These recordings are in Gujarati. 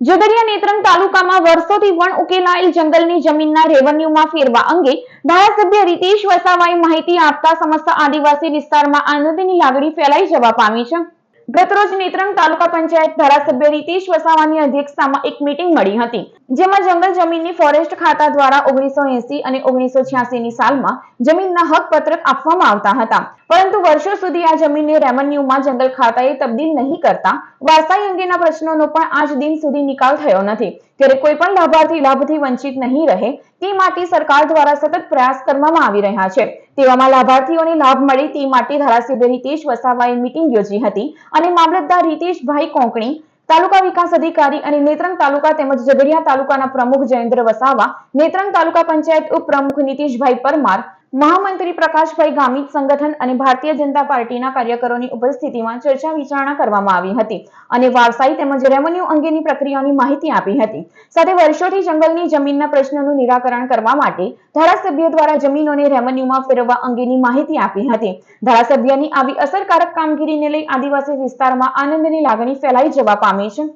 ઝઘડિયા નેત્રંગ તાલુકામાં વર્ષોથી વણ ઉકેલાયેલ જંગલની જમીનના રેવન્યુમાં ફેરવા અંગે ધારાસભ્ય રીતેશ વસાવાએ માહિતી આપતા સમસ્ત આદિવાસી વિસ્તારમાં આનંદની લાગણી ફેલાઈ જવા પામી છે. ગતરોજ નેત્રંગ તાલુકા પંચાયત ધારાસભ્ય રીતેશ વસાવાની અધ્યક્ષતામાં એક મીટિંગ મળી હતી. જેમાં જંગલ જમીનની ફોરેસ્ટ ખાતા દ્વારા ઓગણીસો એસી અને ઓગણીસો ની સાલમાં જમીનના હક પત્રક આપવામાં આવતા હતા. પરંતુ વર્ષો સુધી આ જમીનને રેવન્યુમાં જંગલ ખાતાએ તબદીલ નહીં કરતા વારસાઈ અંગેના પ્રશ્નોનો પણ આજ દિન સુધી નિકાલ થયો નથી. ત્યારે કોઈ પણ લાભાર્થી લાભથી વંચિત નહીં રહે તે માટે સરકાર દ્વારા સતત પ્રયાસ કરવામાં આવી રહ્યા છે. તેવામાં લાભાર્થીઓને લાભ મળે તે માટે ધારાસભ્ય રીતેશ વસાવાએ મીટિંગ યોજી હતી અને મામલતદાર રીતેશભાઈ કોંકણી તાલુકા વિકાસ અધિકારી અને નેત્રંગ તાલુકા તેમજ ઝઘડિયા તાલુકાના પ્રમુખ જયેન્દ્ર વસાવા, નેત્રંગ તાલુકા પંચાયત ઉપપ્રમુખ નીતિશભાઈ પરમાર મહામંત્રી પ્રકાશભાઈ ગામિત સંગઠન અને ભારતીય જનતા પાર્ટીના કાર્યકરોની ઉપસ્થિતિમાં ચર્ચા વિચારણા કરવામાં આવી હતી અને વારસાઈ તેમજ રેવન્યુ અંગેની પ્રક્રિયાની માહિતી આપી હતી. સાથે વર્ષોથી જંગલની જમીનના પ્રશ્નોનું નિરાકરણ કરવા માટે ધારાસભ્ય દ્વારા જમીનોને રેવન્યુમાં ફેરવવા અંગેની માહિતી આપી હતી. ધારાસભ્યની આવી અસરકારક કામગીરીને લઈ આદિવાસી વિસ્તારમાં આનંદની લાગણી ફેલાઈ જવા પામી છે.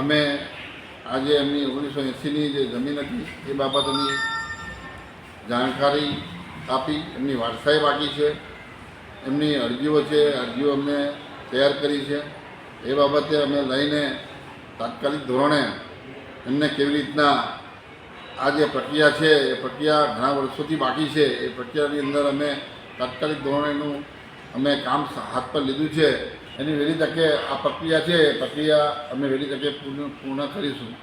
અમે આજે એમની ઓગણીસો એંસીની જે જમીન હતી, એ બાબતની જાણકારી આપી એમની વારસાઈ બાકી છે. એમની અરજીઓ છે, અરજીઓ અમને તૈયાર કરી છે. એ બાબતે અમે લઈને તાત્કાલિક ધોરણે એમને કેવી રીતના આ જે પ્રક્રિયા છે, એ પ્રક્રિયા ઘણા વર્ષોથી બાકી છે. એ પ્રક્રિયાની અંદર અમે તાત્કાલિક ધોરણેનું અમે કામ હાથ પર લીધું છે. એની વહેલી તકે આ પ્રક્રિયા છે, એ પ્રક્રિયા અમે વહેલી તકે પૂર્ણ પૂર્ણ કરીશું.